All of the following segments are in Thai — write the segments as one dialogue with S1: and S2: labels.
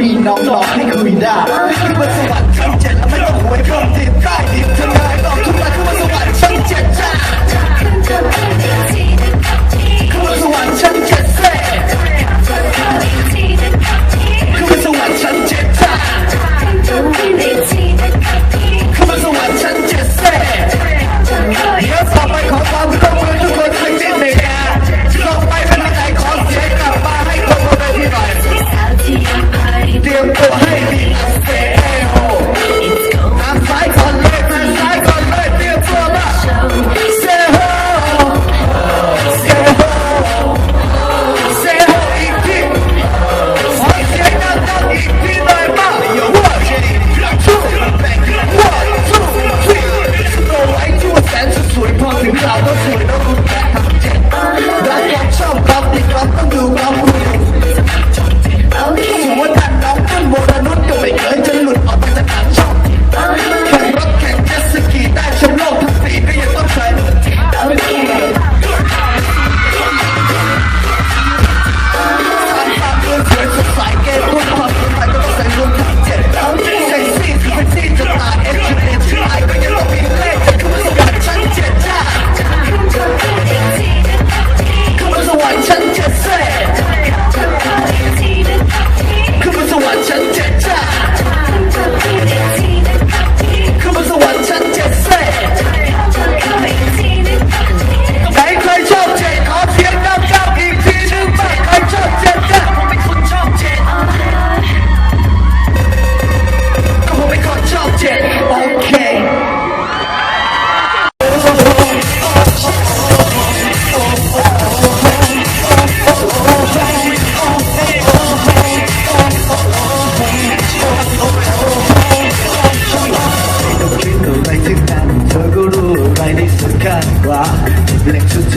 S1: 有聊聊，可以聊。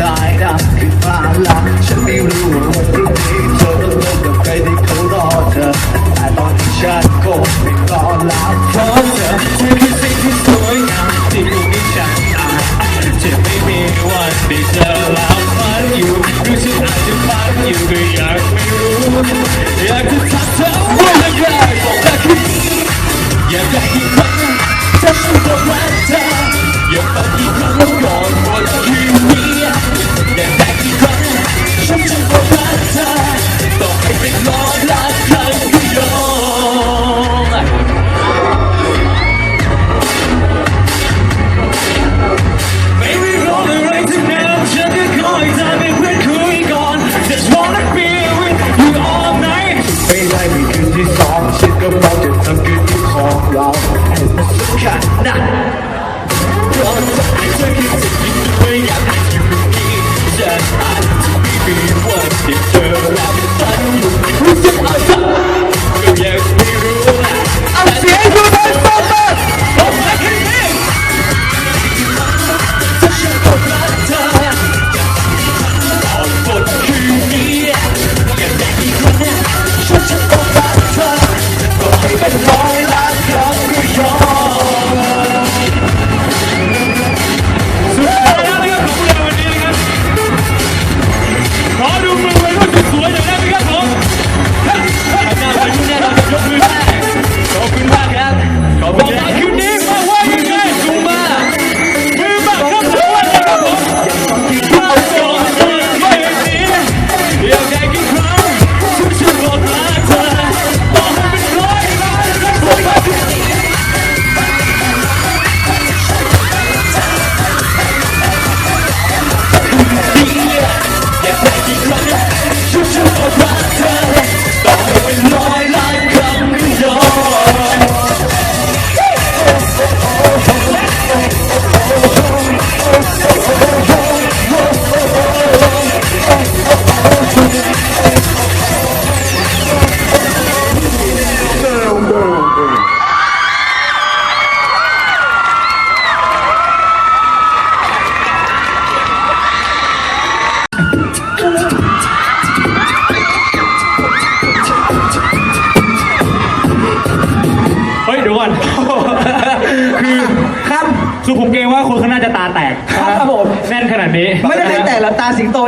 S1: เล็ก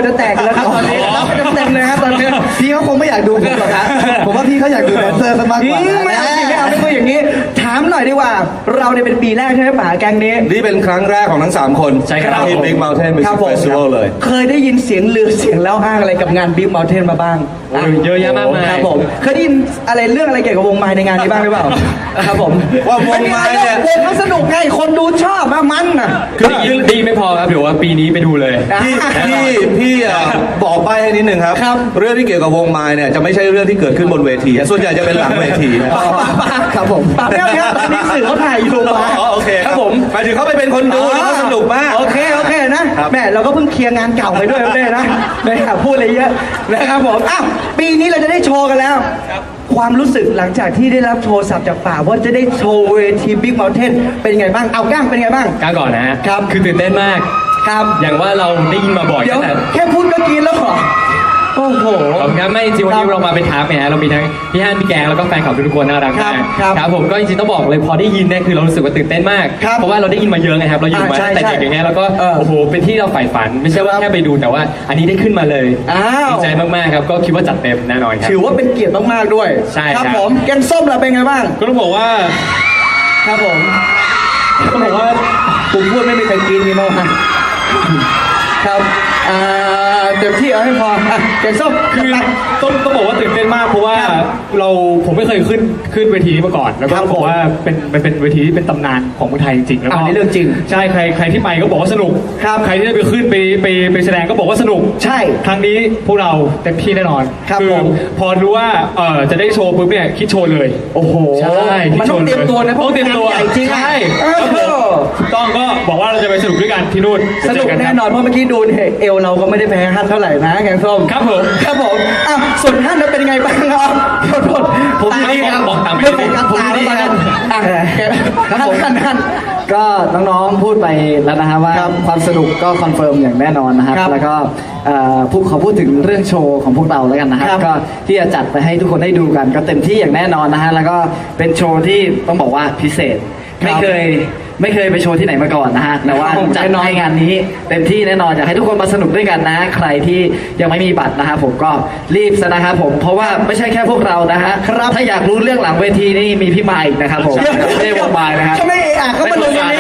S2: จะแตกแล้วครับตอนนี้รับไปเต็มๆเลยครับตอนนี้พี่เขาคงไม่อยากดูผมหรอกครับผมว่าพี่เขาอยากดูแดนเซอร์ซะมากกว่า
S3: อืมไม่เอาสิไม่เอาไม่คุยอย่างนี้ ถามหน่อยดีกว่า เราเนี่ยเป็นปีแรกใช่ไหมป๋าแกงนี้
S4: นี่เป็นครั้งแรกของทั้ง 3 คน
S5: ใช่ครับ
S4: ที่ Big Mountain
S3: ครั
S4: Music
S3: ผม
S4: Festival เลย
S3: เคยได้ยินเสียงลือเสียงเล่าอ้างอะไรกับงานบิ๊กเม t เทนมาบ้าง
S5: โอ้ยเยอะแยะมากมาย
S3: ครับผมเคยได้ยินอะไรเรื่องอะไรเกี่ยวกับวงไม้ในงานนี้บ้างหรือเปล่าครับผม
S4: ว่าวงไม้เนี่ยว
S3: งเขาสนุกไงคนดูชอบมามันอะ
S5: คือดีดีไม่พอครับเดี๋ยวว่าปีนี้ไปดูเลย
S4: พี่พี่พี่อะบอกใบให้นิดหนึ่งครับ
S3: ครับ
S4: เรื่องที่เกี่ยวกับวงไม้เนี่ยจะไม่ใช่เรื่องที่เกิดขึ้นบนเวที ส่วนใหญ่จะเป็นหลังเวทีนะ
S3: ครับผมป๋าไม่เอาครับตอนนี้สื่อเขาถ่ายอยู่
S4: อ๋ออ๋อโอเค
S3: ครับผม
S4: หมายถึงเขาไปเป็นคนดูแล้วเขาสนุกมาก
S3: โอเคโอเคนะครับแม่เราก็เพิ่งเคลียร์งานเก่าไปด้วยแม่นะไม่อยากพูดอะไรเยอะนะครับผมอ้าวปีนี้เราจะได้โชว์กันแล้วความรู้สึกหลังจากที่ได้รับโทรศัพท์จากป่าว่าจะได้โชว์เวทีบิ๊กเม t เทนเป็นยังไงบ้างเอาก้างเป็นยังไงบ้าง
S5: กล้าก่อนนะฮะ
S3: ครับ
S5: คือตื่นเต้นมาก
S3: ครับ
S5: อย่างว่าเราได้ยินมาบ่อย
S3: เดี๋ยว
S5: ตั้งแต่
S3: แค่พูดก็กินแล้วเหรอ โอ้โห
S5: ขอบคุณครับไม่จริงๆวันนี้เรามาเป็นทัพเนี่ยฮะเรามีทั้งพี่ฮันพี่แกงแล้วก็แฟนคลับทุกๆคนน่ารักมาก
S3: ครับครับ
S5: ครับผมก็จริงๆต้องบอกเลยพอได้ยินเนี่ยคือเรารู้สึกว่าตื่นเต้นมาก
S3: ครับ
S5: เพราะว่าเราได้ยินมาเยอะไงครับเราอยู่มา
S3: อ่าใช่
S5: ตั้งแต่เด็กอย่างเงี้ยแล้วก็
S3: เออ
S5: โอ้โหเป็นที่เราใฝ่ฝัน ไม่ใช่ว่าแค่ไปดูแต่ว่า อันนี้ได้ขึ้นมาเลย
S3: อ้าว
S5: ดีใจมากๆครับก็คิดว่าจัดเต็มแน่นอนครับ
S3: ถือว่าเป็นเกียรติมากๆด้วย
S5: ใช่
S3: ครับ
S5: ครับ
S3: ผมแกงส้มเราเป็นไงบ้าง
S5: ก็ต้องบอกว่า
S3: ครับผมต้องบอกว่าผมพูดไม่มีใครกินนี่มั้งฮะครับอ่า เต็มที่เอาให้พออะแกงส้ม
S5: คือต้องต้องบอกว่าตื่นเต้นมากเพราะว่าเราผมไม่เคยขึ้นขึ้นเวทีนี้มาก่อน แล้วก็
S3: ครับ
S5: ต้องบอกว่าเป็นมันเป็นเวทีที่เป็นตำนานของเมืองไทยจริงๆแล้วก็
S3: อ่านี่เรื่องจริง
S5: ใช่ใครใครที่ไปก็บอกว่าสนุก
S3: ครับ
S5: ใครที่ได้ไปขึ้นไปไปไปแสดงก็บอกว่าสนุก
S3: ใช่
S5: ครั้งนี้พวกเราเต็มที่แน่นอน
S3: ครับ
S5: อ
S3: ผม
S5: พอรู้ว่าเออจะได้โชว์ปุ๊บเนี่ยคิดโชว์เลย
S3: โอ้โห
S5: ใช่
S3: มันต้องเตรียมตัวนะ
S5: ต้องเตรียมตัว
S3: ใหญ่จริงอะ
S5: ใช่
S3: เออ
S5: ครับผม ถูกต้องก็บอกว่าเราจะไปสนุกด้วยกันที่นู่น
S3: สนุก
S5: เจอ
S3: แน่
S5: ครับ
S3: นอนเพราะเมื่อกี้ดูเนี่ยเอวเราก็ไม่ได้แพ้ฮันเท่าไหร่นะแกงส้ม
S5: ครับผม
S3: ครับผมอ้าวส่วนฮันนั้นเป็นไงบ้างครับขอโทษ
S5: ผม
S3: ตา
S5: ดีครับบอกตามไป
S3: ไม่โฟกัส
S5: ผม
S3: ตา
S5: ดี
S3: แล้ว
S5: ครับ
S3: กันอะแกครับผมฮันฮัน
S2: ก็น้องๆพูดไปแล้วนะฮะว่าความสนุกก็คอนเฟิร์มอย่างแน่นอนนะครับ
S3: ครับ
S2: แล้วก็เอ่อพูดขอพูดถึงเรื่องโชว์ของพวกเราแล้วกันนะครับ
S3: ครับ
S2: ก็ที่จะจัดไปให้ทุกคนได้ดูกันก็เต็มที่อย่างแน่นอนนะฮะแล้วก็เป็นโชว์ที่ต้องบอกว่าพิเศษไม่เคย ไม่เคยไปโชว์ที่ไหนมาก่อนนะฮะแต่ว่า
S3: ครับผม
S2: จัด
S3: แน่นอน
S2: ให้งานนี้เต็มที่แน่นอนอยากให้ทุกคนมาสนุกด้วยกันนะ ใครที่ยังไม่มีบัตรนะฮะผมก็รีบซะนะครับผมเพราะว่าไม่ใช่แค่พวกเรานะฮะถ้าอยากรู้เรื่องหลังเวทีนี่มีพี่มายอีกนะครับผมไม่ได้วงมายนะครับ
S3: ทำไมเอะอะก็มาลงอย่างนี้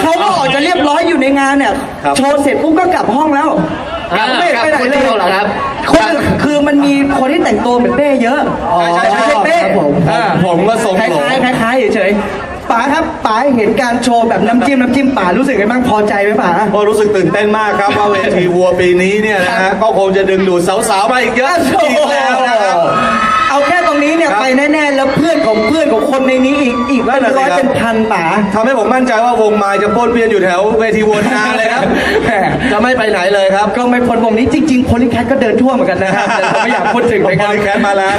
S3: เขาก็ออกจะเรียบร้อยอยู่ในงานเนี่ย
S4: ครับ
S3: โชว์เสร็จปุ๊บก็กลับห้องแล้ว
S2: อ่า
S3: ไม่ไปไหนเลย
S2: คนเดียวเหรอครับ
S3: คนคือมันมีคนที่แต่งตัวเหมือนเป้เยอะ
S4: ใช่ใช่ใช่
S3: เป้
S2: ครับผม
S3: อ่า
S4: ผมก็ทรง
S3: คล้าย
S4: หลง
S3: ๆคล้ายๆเฉยๆ ป๋าครับป๋าเห็นการโชว์แบบน้ำจิ้มน้ำจิ้มป๋ารู้สึกไงบ้างพอใจไหมป๋า
S4: ก็รู้สึกตื่นเต้นมากครับว่าเวทีวัวปีนี้เนี่ยนะฮะก็คงจะดึงดูดสาวๆมาอีกเยอะอีกแล้วนะครับ
S3: เอาแค่ตรงนี้เนี่ย
S4: ครับ
S3: ไปแน่ๆ แล้วเพื่อนของเพื่อนของคนในนี้อีกอีก
S4: นั่
S3: เป็น
S4: นน่ะสิ
S3: ร้อย
S4: ครับ
S3: เป็นพันป๋า
S4: ทำให้ผมมั่นใจว่าวงไม้จะป้วนเปี้ยนอยู่แถวเวทีวนนานเลยครับ
S3: แหม
S4: จะไม่ไปไหนเลยครับ
S3: ก็ไม่พ้นวงนี้จริงๆโพลิแคทก็เดินทั่วเหมือนกันนะครับแต่ผมไม่อยากพูดถึงนะครับ
S4: Polycat มาแล้ว